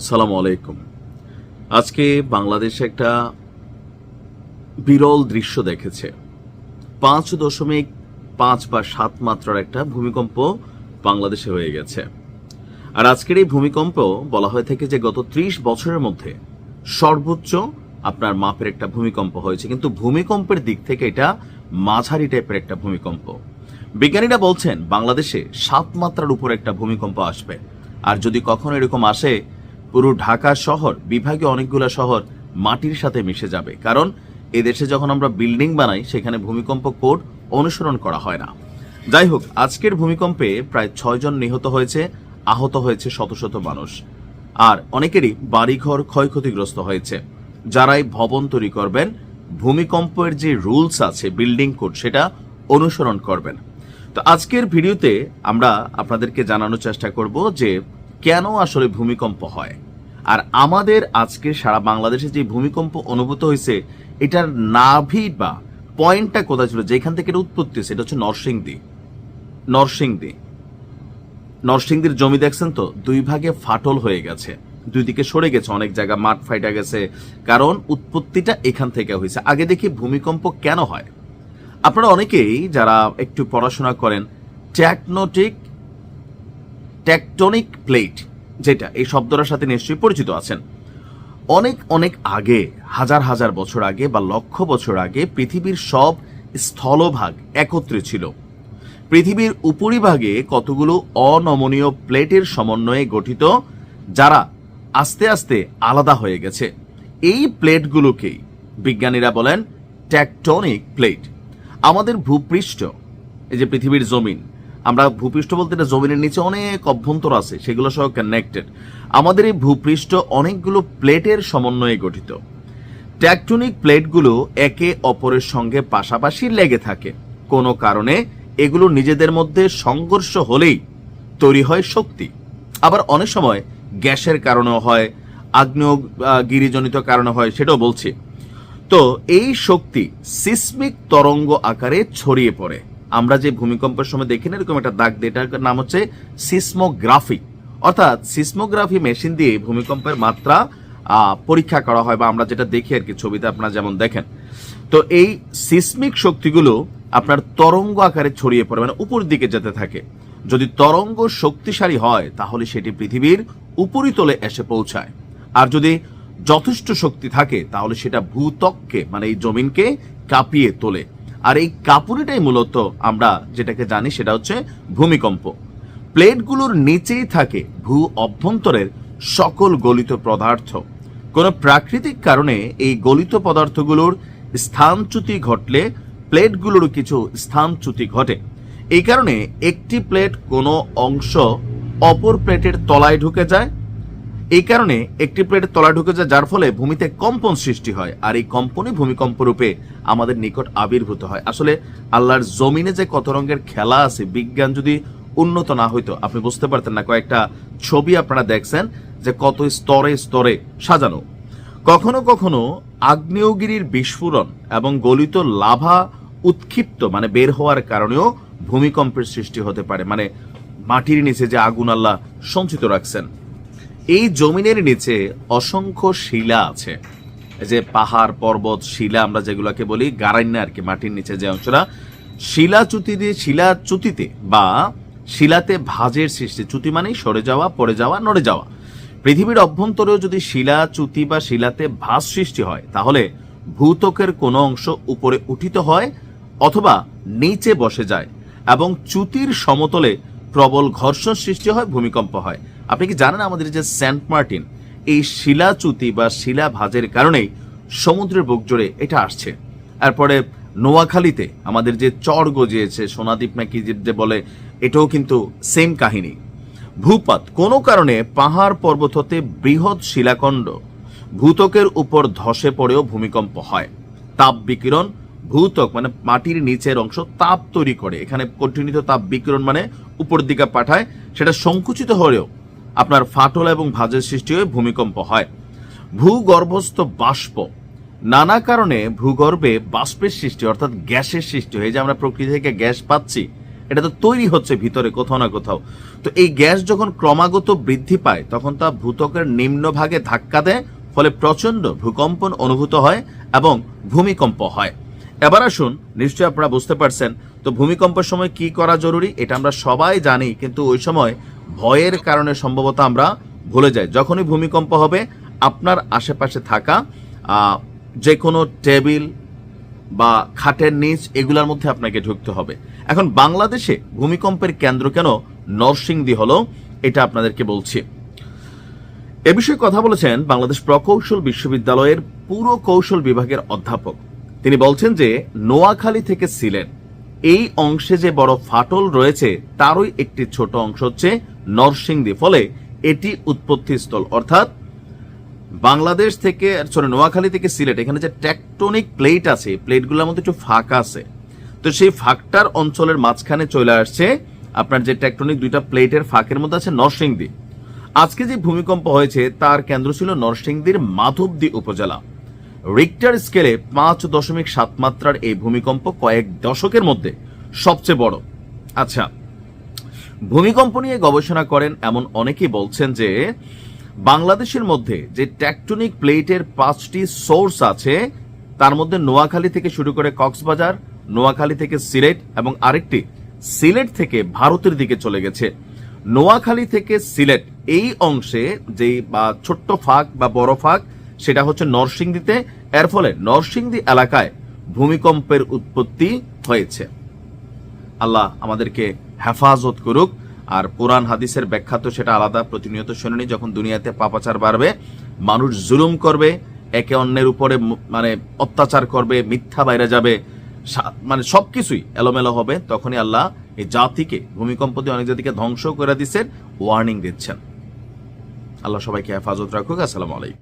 আসসালামু আলাইকুম। আজকে বাংলাদেশে একটা বিরল দৃশ্য দেখেছে। পাঁচ দশমিক পাঁচ বা সাত মাত্রার একটা ভূমিকম্প বাংলাদেশে হয়ে গেছে। আর আজকের এই ভূমিকম্প বলা হয়ে থাকে যে গত ত্রিশ বছরের মধ্যে সর্বোচ্চ আপনার মাপের একটা ভূমিকম্প হয়েছে। কিন্তু ভূমিকম্পের দিক থেকে এটা মাঝারি টাইপের একটা ভূমিকম্প। বিজ্ঞানীরা বলছেন, বাংলাদেশে সাত মাত্রার উপর একটা ভূমিকম্প আসবে। আর যদি কখনো এরকম আসে পুরো ঢাকা শহর, বিভাগীয় অনেকগুলো শহর মাটির সাথে মিশে যাবে। কারণ, এদেশে যখন আমরা বিল্ডিং বানাই, সেখানে ভূমিকম্প কোড অনুসরণ করা হয় না। যাই হোক, আজকের ভূমিকম্পে প্রায় ছয়জন নিহত হয়েছে, আহত হয়েছে শত শত মানুষ। আর অনেকেরই বাড়িঘর ক্ষয়ক্ষতিগ্রস্ত হয়েছে। যারাই ভবন তৈরি করবেন, ভূমিকম্পের যে রুলস আছে, বিল্ডিং কোড, সেটা অনুসরণ করবেন। তো আজকের ভিডিওতে আমরা আপনাদেরকে জানানোর চেষ্টা করব যে কেন আসলে ভূমিকম্প হয়? আর আমাদের আজকে সারা বাংলাদেশে যে ভূমিকম্প অনুভূত হয়েছে, এটার নাভি বা পয়েন্টটা কোথায় ছিল? যেখান থেকে এটা উৎপত্তি হয়েছে, এটা হচ্ছে নরসিংদী। নরসিংদী। নরসিংদীর জমি দেখছেন তো? দুই ভাগে ফাটল হয়ে গেছে। দুই দিকে সরে গেছে, অনেক জায়গা মাঠ ফাইটা গেছে। কারণ উৎপত্তিটা এখান থেকে হয়েছে। আগে দেখি ভূমিকম্প কেন হয়? আপনারা অনেকেই যারা একটু পড়াশোনা করেন ট্যাকনোটিক টেকটনিক প্লেট যেটা এই শব্দটার সাথে নিশ্চয়ই পরিচিত আছেন। অনেক অনেক আগে, হাজার হাজার বছর আগে বা লক্ষ বছর আগে পৃথিবীর সব স্থলভাগ একত্রে ছিল। পৃথিবীর উপরিভাগে কতগুলো অনমনীয় প্লেটের সমন্বয়ে গঠিত, যারা আস্তে আস্তে আলাদা হয়ে গেছে। এই প্লেটগুলোকেই বিজ্ঞানীরা বলেন ট্যাকটনিক প্লেট আমাদের ভূপৃষ্ঠ, এই যে পৃথিবীর জমিন আমরা ভূপৃষ্ঠ বলতে এটা জমিনের নিচে অনেক অভ্যন্তর আছে, সেগুলো সহ কানেক্টেড আমাদের এই ভূপৃষ্ঠ অনেকগুলো প্লেটের সমন্বয়ে গঠিত। ট্যাকটনিক প্লেটগুলো একে অপরের সঙ্গে পাশাপাশি লেগে থাকে। কোনো কারণে এগুলো নিজেদের মধ্যে সংঘর্ষ হলেই তৈরি হয় শক্তি। আবার অনেক সময় গ্যাসের কারণেও হয় আগ্নেয়গিরিজনিত কারণে হয়, সেটাও বলছি। তো এই শক্তি সিসমিক তরঙ্গ আকারে ছড়িয়ে পড়ে। আমরা যে ভূমিকম্পের সময় দেখি না এরকম একটা দাগ এটার নাম হচ্ছে সিসমোগ্রাফি। অর্থাৎ সিসমোগ্রাফি মেশিন দিয়ে ভূমিকম্পের মাত্রা পরীক্ষা করা হয় বা আমরা যেটা দেখি আর কি, ছবিতে আপনারা যেমন দেখেন। তো এই সিসমিক শক্তিগুলো আপনার তরঙ্গ আকারে ছড়িয়ে পড়ে মানে উপর দিকে যেতে থাকে। যদি তরঙ্গ শক্তিশালী হয়, তাহলে সেটি পৃথিবীর উপরিতলে এসে পৌঁছায়। আর যদি যথেষ্ট শক্তি থাকে, তাহলে সেটা ভূত্বককে মানে এই জমিনকে কাঁপিয়ে তোলে। আর এই কাঁপুনিটাই মূলত আমরা যেটাকে জানি সেটা হচ্ছে ভূমিকম্প। প্লেটগুলোর নিচেই থাকে ভূ অভ্যন্তরের সকল গলিত পদার্থ। কোনো প্রাকৃতিক কারণে এই গলিত পদার্থগুলোর স্থানচ্যুতি ঘটলে প্লেটগুলোর কিছু স্থানচ্যুতি ঘটে। এই কারণে একটি প্লেট কোনো অংশ অপর প্লেটের তলায় ঢুকে যায় এই কারণে একটি প্লেটের তলায় ঢুকে যায়, যার ফলে ভূমিতে কম্পন সৃষ্টি হয়, আর এই কম্পনই ভূমিকম্প রূপে আমাদের নিকট আবির্ভূত হয়। আসলে আল্লাহর জমিনে যে কত রঙের খেলা আছে, বিজ্ঞান যদি উন্নত না হইতো, আপনি বুঝতে পারতেন না কয়েকটা ছবি আপনারা দেখছেন যে কত স্তরে স্তরে সাজানো। কখনো কখনো আগ্নেয়গিরির বিস্ফোরণ এবং গলিত লাভা উৎক্ষিপ্ত মানে বের হওয়ার কারণেও ভূমিকম্পের সৃষ্টি হতে পারে মানে মাটির নিচে যে আগুন আল্লাহ সঞ্চিত রাখছেন। এই জমিনের নিচে অসংখ্য শিলা আছে। যে পাহাড়, পর্বত, শিলা আমরা যেগুলোকে বলি গারাইন্না আর কি, মাটির নিচে যে অংশটা শিলাচ্যুতিতে শিলাচ্যুতিতে বা শিলাতে ভাজের সৃষ্টি। চ্যুতি মানেই সরে যাওয়া, পড়ে যাওয়া, নড়ে যাওয়া। পৃথিবীর অভ্যন্তরেও যদি শিলা চ্যুতি বা শিলাতে ভাস সৃষ্টি হয়, তাহলে ভূত্বকের কোনো অংশ উপরে উঠিত হয় অথবা নিচে বসে যায় এবং চ্যুতির সমতলে প্রবল ঘর্ষণ সৃষ্টি হয়, ভূমিকম্প হয়। আপনি কি জানেন আমাদের যে সেন্ট মার্টিন, এই শিলাচ্যুতি বা শিলা ভাজের কারণেই সমুদ্রের বুক জুড়ে এটা আসছে। এরপরে নোয়াখালীতে আমাদের যে চর গজিয়েছে সোনাদ্বীপ নাকি যে বলে, এটাও কিন্তু সেম কাহিনী। ভূপাত, কোনো কারণে পাহাড় পর্বত হতে বৃহৎ শিলাখণ্ড ভূতকের উপর ধসে পড়েও ভূমিকম্প হয়। তাপ বিকিরণ ভূতক মানে মাটির নিচের অংশ তাপ তৈরি করে। এখানে কন্টিনিউত তাপ বিকিরণ মানে উপর দিকে পাঠায়, সেটা সংকুচিত হলেও আপনার ফাটল এবং ভাজের সৃষ্টি হয়ে ভূমিকম্প হয়। ভূগর্ভস্থ বাষ্প। নানা কারণে ভূগর্ভে বাষ্পের সৃষ্টি, অর্থাৎ গ্যাসের সৃষ্টি হয়ে যে আমরা প্রকৃতি থেকে গ্যাস পাচ্ছি, এটা তো তৈরি হচ্ছে ভিতরে কোথাও না কোথাও। তো এই গ্যাস যখন ক্রমাগত বৃদ্ধি পায়, তখন তা ভূতকের নিম্নভাগে ধাক্কা দেয়, ফলে প্রচণ্ড ভূকম্পন অনুভূত হয় এবং ভূমিকম্প হয়। এবার আসুন, নিশ্চয়ই আপনারা বুঝতে পারছেন তো ভূমিকম্পের সময় কি করা জরুরি এটা আমরা সবাই জানি, কিন্তু ওই সময় ভয়ের কারণে সম্ভবত আমরা ভুলে যাই। যখনই ভূমিকম্প হবে, আপনার আশেপাশে থাকা যে কোনো টেবিল বা খাটের নিচ এগুলোর মধ্যে আপনাকে ঢুকতে হবে। এখন বাংলাদেশে ভূমিকম্পের কেন্দ্র কেন নরসিংদী হলো, এটা আপনাদেরকে বলছি। এ বিষয়ে কথা বলেছেন বাংলাদেশ প্রকৌশল বিশ্ববিদ্যালয়ের পুরো কৌশল বিভাগের অধ্যাপক। তিনি বলছেন যে, নোয়াখালী থেকে সিলেট এই অংশে যে বড় ফাটল রয়েছে, তারই একটি ছোট অংশ হচ্ছে নরসিংদী। ফলে এটি উৎপত্তিস্থল। অর্থাৎ বাংলাদেশ থেকে সরি নোয়াখালী থেকে সিলেট, এখানে যে টেকটনিক প্লেট আছে প্লেটগুলোর মধ্যে একটু ফাঁকা আছে। তো সেই ফাঁকটার অঞ্চলের মাঝখানে চলে আসছে আপনার যে টেকটনিক দুইটা প্লেটের ফাঁকের মধ্যে আছে নরসিংদী। আজকে যে ভূমিকম্প হয়েছে, তার কেন্দ্র ছিল নরসিংদীর মাধবদী উপজেলা। রিক্টার স্কেলে পাঁচ দশমিক সাত মাত্রার এই ভূমিকম্প কয়েক দশকের মধ্যে সবচেয়ে বড়। আচ্ছা ভূমিকম্প নিয়ে গবেষণা করেন এমন অনেকেই বলছেন যে বাংলাদেশের মধ্যে যে ট্যাকটনিক প্লেটের পাঁচটি সোর্স আছে, তার মধ্যে নোয়াখালী থেকে শুরু করে কক্সবাজার, নোয়াখালী থেকে সিলেট এবং আরেকটি সিলেট থেকে ভারতের দিকে চলে গেছে। নোয়াখালী থেকে সিলেট এই অংশে যে বা ছোট্ট ফাঁক বা বড় ফাঁক সেটা হচ্ছে নরসিংদীতে। এর ফলে নরসিংদী এলাকায় ভূমিকম্পের উৎপত্তি হয়েছে। আল্লাহ আমাদেরকে হেফাজত করুক। আর কোরআন হাদিসের ব্যাখ্যা তো সেটা আলাদা, প্রতিনিয়ত শুনেনি যখন দুনিয়াতে পাপাচার বাড়বে, মানুষ জুলুম করবে, একে অন্যের উপরে মানে অত্যাচার করবে, মিথ্যা বাইরে যাবে মানে সবকিছুই এলোমেলো হবে, তখনই আল্লাহ এই জাতিকে, ভূমিকম্প দিয়ে অনেক জাতিকে ধ্বংস করে দিচ্ছেন ওয়ার্নিং দিচ্ছেন। আল্লাহ সবাইকে হেফাজত রাখুক। আসসালামু আলাইকুম।